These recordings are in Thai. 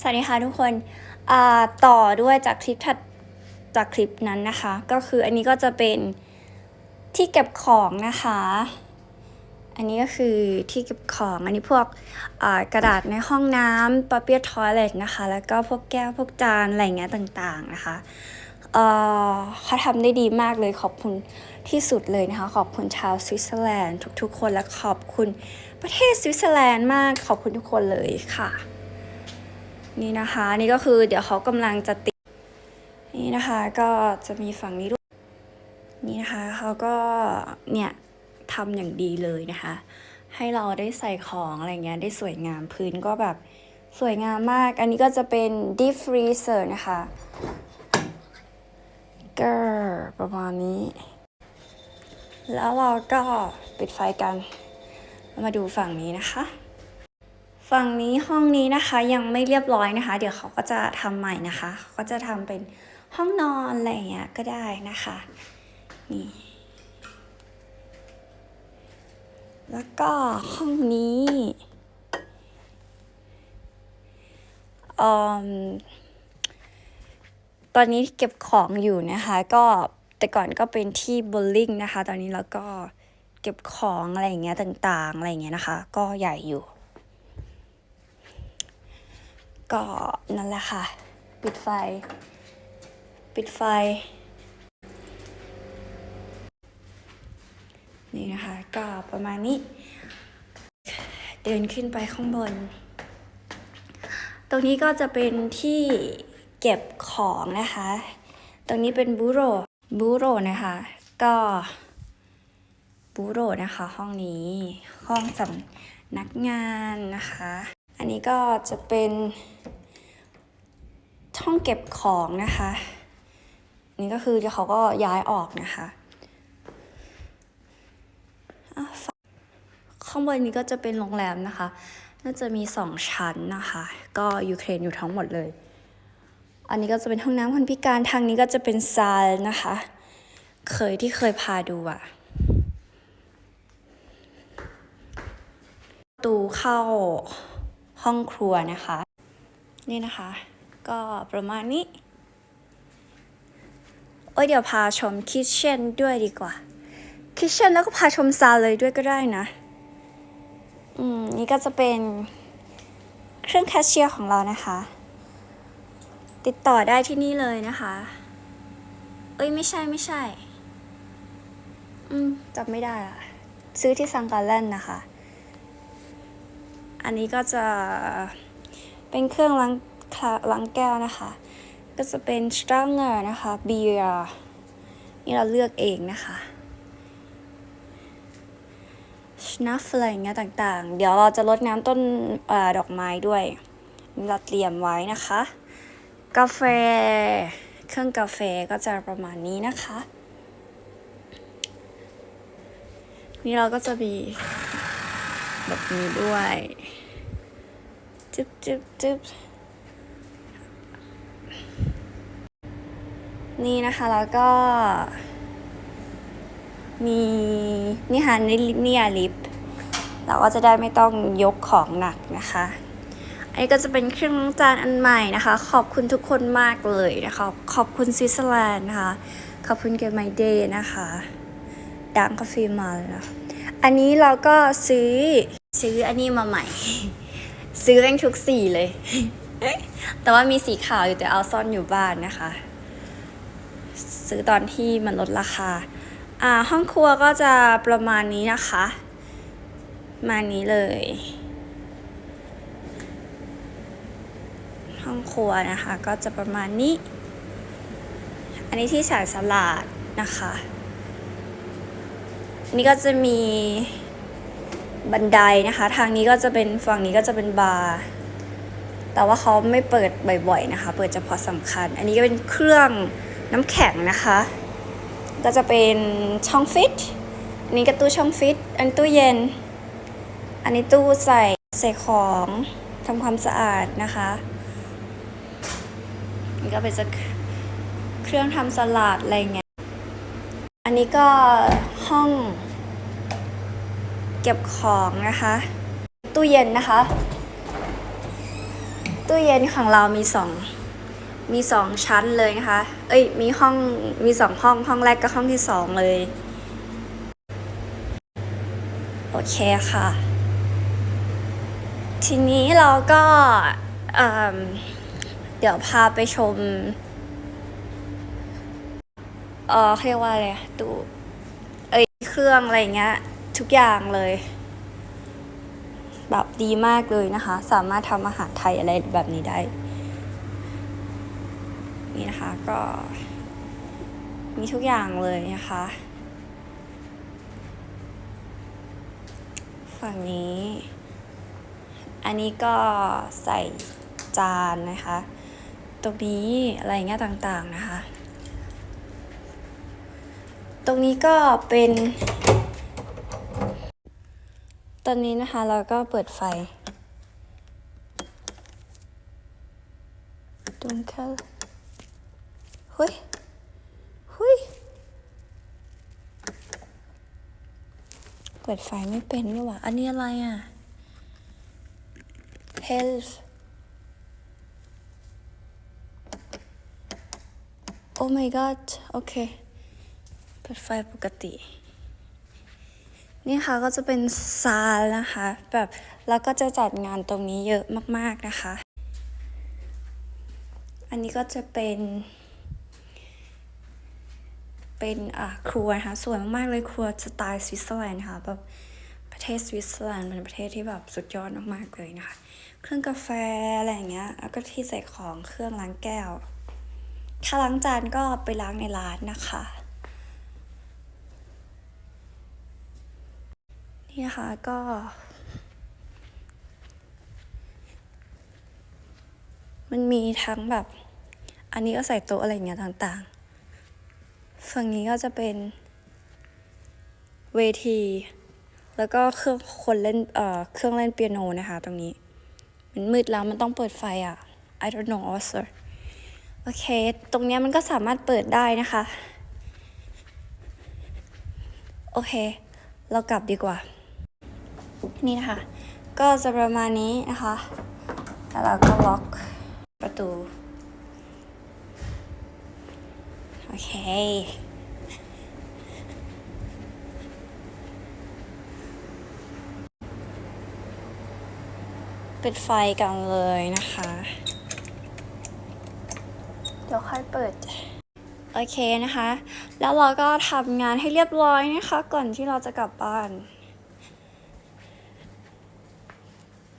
สวัสดีค่ะทุกคนต่อด้วยจากคลิปถัดจากคลิปนั้นนะคะ ก็คืออันนี้ก็จะเป็นที่เก็บของนะคะ อันนี้ก็คือที่เก็บของอันนี้พวกกระดาษในห้องน้ำปาเปียทอยเลตนะคะ แล้วก็พวกแก้วพวกจานอะไรเงี้ยต่างๆนะคะเขาทำได้ดีมากเลยขอบคุณที่สุดเลยนะคะ ขอบคุณชาวสวิตเซอร์แลนด์ทุกๆคนและขอบคุณประเทศสวิตเซอร์แลนด์มากขอบคุณทุกคนเลยค่ะ นี่นะคะ นี่ก็คือเดี๋ยวเขากำลังจะติด นี่นะคะก็จะมีฝั่งนี้ด้วยนี่นะคะเขาก็เนี่ยทำอย่างดีเลยนะคะ ให้เราได้ใส่ของอะไรเงี้ยได้สวยงามพื้นก็แบบสวยงามมาก อันนี้ก็จะเป็น deep freezer นะคะก็ประมาณนี้ แล้วเราก็ปิดไฟกัน มาดูฝั่งนี้นะคะ ฝั่งนี้ห้องนี้นะคะยังไม่เรียบร้อยนะคะ เดี๋ยวเขาก็จะทำใหม่นะคะก็จะทำเป็นห้องนอนอะไรอย่างเงี้ยก็ได้นะคะนี่แล้วก็ห้องนี้อืมตอนนี้เก็บของอยู่นะคะ ก็แต่ก่อนก็เป็นที่โบลิ่งนะคะ ตอนนี้เราก็เก็บของอะไรอย่างเงี้ยต่างๆอะไรอย่างเงี้ยนะคะ ก็ใหญ่อยู่ ก็นั่นแหละค่ะ ปิดไฟ ปิดไฟ นี่นะคะก็ประมาณนี้ เดินขึ้นไปข้างบน ตรงนี้ก็จะเป็นที่เก็บของนะคะ ตรงนี้เป็นบูโร บูโรนะคะ ก็บูโรนะคะ ห้องนี้ห้องสำนักงานนะคะ อันนี้ก็จะเป็นห้องเก็บของนะคะนนี่ก็คือเขาก็ย้ายออกนะคะอะฝั่งข้างบนนี้ก็จะเป็นโรงแรมนะคะ น่าจะมีสองชั้นนะคะ ก็ยูเครนอยู่ทั้งหมดเลย อันนี้ก็จะเป็นห้องน้ำคนพิการทางนี้ก็จะเป็นซาลนะคะ เคยที่เคยพาดูอะประตูเข้า ห้องครัวนะคะ นี่นะคะ ก็ประมาณนี้ โอ้ยเดี๋ยวพาชมคิทเช่นด้วยดีกว่า คิทเช่นแล้วก็พาชมซาเลยด้วยก็ได้นะ อืม นี่ก็จะเป็นเครื่องแคชเชียร์ของเรานะคะ ติดต่อได้ที่นี่เลยนะคะ เอ้ยไม่ใช่ไม่ใช่ อืมจำไม่ได้อะซื้อที่ซังการแลนด์นะคะ อันนี้ก็จะเป็นเครื่องล้างลาล้างแก้วนะคะ ก็จะเป็น Stranger นะคะเบียร์นี่เราเลือกเองนะคะชนัฟอะไรอย่างเงี้ยต่างๆ เดี๋ยวเราจะลดน้ำต้นอดอกไม้ด้วยนี่เราเตรียมไว้นะคะ กาแฟ เครื่องกาแฟก็จะประมาณนี้นะคะ นี่เราก็จะมีแบบนี้ด้วย จึ๊บจึ๊บจึ๊บนี่นะคะแล้วก็ มีนี่ค่ะนี่นี่ยลิปเราก็จะได้ไม่ต้องยกของหนักนะคะ อันนี้ก็จะเป็นเครื่องล้างจานอันใหม่นะคะ ขอบคุณทุกคนมากเลยนะคะ ขอบคุณสวิตเซอร์แลนด์นะคะ ขอบคุณเกมไมเดย์นะคะดังกาแฟมาเลยนะอันนี้เราก็ซื้อซื้ออันนี้มาใหม่ ซื้อแม่งทุกสีเลย แต่ว่ามีสีขาวอยู่แต่เอาซ่อนอยู่บ้านนะคะ ซื้อตอนที่มันลดราคา อ่า ห้องครัวก็จะประมาณนี้นะคะ มานี้เลย ห้องครัวนะคะ ก็จะประมาณนี้ อันนี้ที่ใส่สลัดนะคะ นี่ก็จะมี บันไดนะคะ ทางนี้ก็จะเป็นฝั่งนี้ก็จะเป็นบาร์แต่ว่าเขาไม่เปิดบ่อยๆนะคะ เปิดเฉพาะสำคัญ อันนี้ก็เป็นเครื่องน้ำแข็งนะคะ ก็จะเป็นช่องฟิตอันนี้ก็ตู้ช่องฟิตอันตู้เย็น อันนี้ตู้ใส่ใส่ของทำความสะอาดนะคะนี่ก็เป็นเครื่องทำสลัดอะไรเงี้ย อันนี้ก็ห้อง เก็บของนะคะ ตู้เย็นนะคะ ตู้เย็นของเรามีสองมีสองชั้นเลยนะคะ เอ้ย มีห้อง มีสองห้อง ห้องแรกกับห้องที่สองเลย โอเคค่ะ ทีนี้เราก็เอิ่มเดี๋ยวพาไปชม เออเรียกว่าอะไรตู้ เอ้ย เครื่องอะไรเงี้ย ทุกอย่างเลยแบบดีมากเลยนะคะ สามารถทำอาหารไทยอะไรแบบนี้ได้ นี่นะคะก็ มีทุกอย่างเลยนะคะ ฝั่งนี้ อันนี้ก็ใส่จานนะคะ ตรงนี้อะไรเงี้ยต่างๆนะคะ ตรงนี้ก็เป็น ตอนนี้นะคะเราก็เปิดไฟดุนเข้าเฮ้ยเฮ้ยเปิดไฟไม่เป็นนี่หว่า อันนี้อะไรอะ health oh my god โอเค เปิดไฟปกติ นี่ค่ะก็จะเป็นซาลนะคะ แบบแล้วก็จะจัดงานตรงนี้เยอะมากๆนะคะ อันนี้ก็จะเป็น เป็นอะครัวนะคะสวยมากๆเลยครัวสไตล์สวิตเซอร์แลนด์ค่ะแบบประเทศสวิตเซอร์แลนด์เป็นประเทศที่แบบสุดยอดมากๆเลยนะคะ เครื่องกาแฟอะไรอย่างเงี้ยแล้วก็ที่ใส่ของเครื่องล้างแก้วถ้าล้างจานก็ไปล้างในร้านนะคะ นี่นะคะก็ มันมีทั้งแบบ อันนี้ก็ใส่โต๊ะอะไรอย่างเงี้ยต่างๆ ฝั่งนี้ก็จะเป็นเวที แล้วก็เครื่องคนเล่นเอ่อเครื่องเล่นเปียโนนะคะ ตรงนี้ มันมืดแล้วมันต้องเปิดไฟอะ I don't know also โอเค ตรงเนี้ยมันก็สามารถเปิดได้นะคะ โอเค เรากลับดีกว่า นี่นะคะ ก็จะประมาณนี้นะคะ แล้วเราก็ล็อกประตู โอเค ปิดไฟกันเลยนะคะ เดี๋ยวค่อยเปิดโอเคนะคะ แล้วเราก็ทำงานให้เรียบร้อยนะคะ ก่อนที่เราจะกลับบ้าน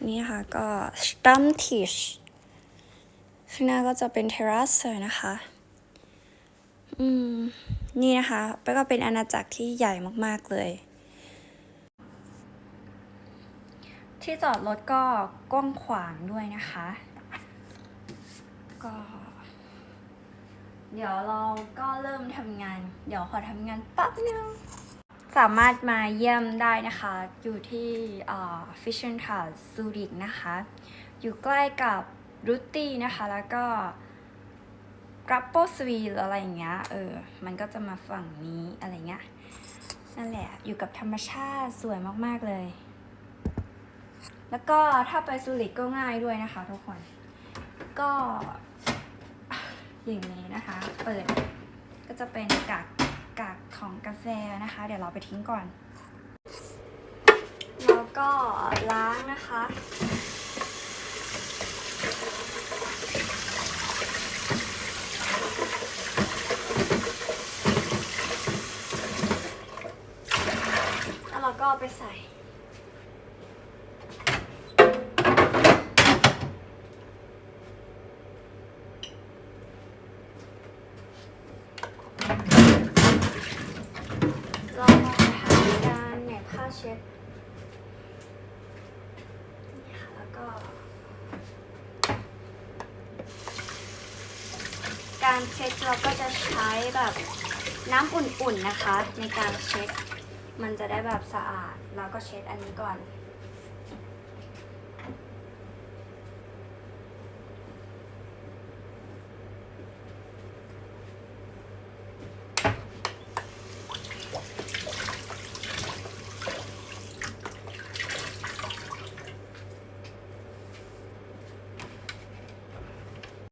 นี่ค่ะก็ Stammtisch ข้างหน้าก็จะเป็น Terrasse นะคะ อืม นี่นะคะแล้วก็เป็นอาณาจักรที่ใหญ่มากๆเลย ที่จอดรถก็กว้างขวางด้วยนะคะ ก็ เดี๋ยวเราก็เริ่มทำงาน เดี๋ยวขอทำงานแป๊บนึง สามารถมาเยี่ยมได้นะคะ อยู่ที่ฟิชเชนทาซูริกนะคะ อยู่ใกล้กับรุตตี้นะคะ แล้วก็กรับโปสวีอะไรอย่างเงี้ย เออ มันก็จะมาฝั่งนี้อะไรเงี้ย นั่นแหละ อยู่กับธรรมชาติสวยมาก ๆ เลย แล้วก็ถ้าไปซูริกก็ง่ายด้วยนะคะทุกคน ก็อย่างนี้นะคะ เปิด ก็จะเป็นกาก กากของกาแฟนะคะ เดี๋ยวเราไปทิ้งก่อน แล้วก็ล้างนะคะ แล้วเราก็ไปใส่ เรามาทำการแหนบผ้า เช็ดนี่ค่ะแล้วก็ การเช็ดเราก็จะใช้แบบน้ำอุ่นๆนะคะ ในการเช็ดมันจะได้แบบสะอาดแล้วก็เช็ดอันนี้ก่อน